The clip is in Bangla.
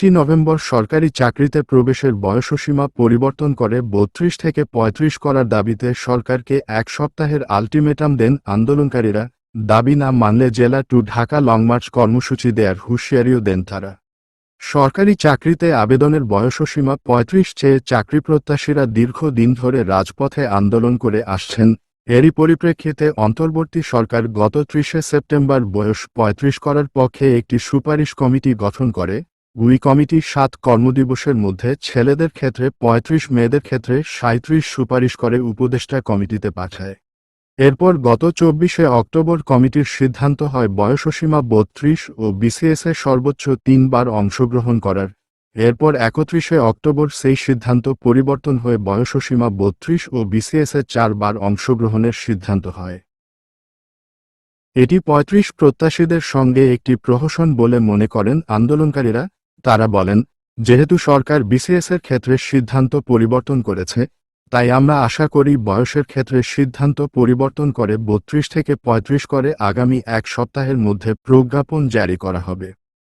পাঁচই নভেম্বর সরকারি চাকরিতে প্রবেশের বয়সসীমা পরিবর্তন করে বত্রিশ থেকে পঁয়ত্রিশ করার দাবিতে সরকারকে এক সপ্তাহের আলটিমেটাম দেন আন্দোলনকারীরা। দাবি না মানলে জেলা টু ঢাকা লংমার্চ কর্মসূচি দেয়ার হুঁশিয়ারিও দেন তারা। সরকারি চাকরিতে আবেদনের বয়সসীমা পঁয়ত্রিশ চেয়ে চাকরি প্রত্যাশীরা দীর্ঘদিন ধরে রাজপথে আন্দোলন করে আসছেন। এরই পরিপ্রেক্ষিতে অন্তর্বর্তী সরকার গত ত্রিশে সেপ্টেম্বর বয়স পঁয়ত্রিশ করার পক্ষে একটি সুপারিশ কমিটি গঠন করে। উই কমিটি সাত কর্মদিবসের মধ্যে ছেলেদের ক্ষেত্রে পঁয়ত্রিশ, মেয়েদের ক্ষেত্রে সাঁত্রিশ সুপারিশ করে উপদেষ্টা কমিটিতে পাঠায়। এরপর গত চব্বিশে অক্টোবর কমিটির সিদ্ধান্ত হয় বয়সসীমা বত্রিশ ও বিসিএসে সর্বোচ্চ তিনবার অংশগ্রহণ করার। এরপর একত্রিশে অক্টোবর সেই সিদ্ধান্ত পরিবর্তন হয়ে বয়সসীমা বত্রিশ ও বিসিএসে চারবার অংশগ্রহণের সিদ্ধান্ত হয়। এটি পঁয়ত্রিশ প্রত্যাশীদের সঙ্গে একটি প্রহসন বলে মনে করেন আন্দোলনকারীরা। তারা বলেন, যেহেতু সরকার বিসিএসের ক্ষেত্রে সিদ্ধান্ত পরিবর্তন করেছে, তাই আমরা আশা করি বয়সের ক্ষেত্রে সিদ্ধান্ত পরিবর্তন করে বত্রিশ থেকে পঁয়ত্রিশ করে আগামী এক সপ্তাহের মধ্যে প্রজ্ঞাপন জারি করা হবে।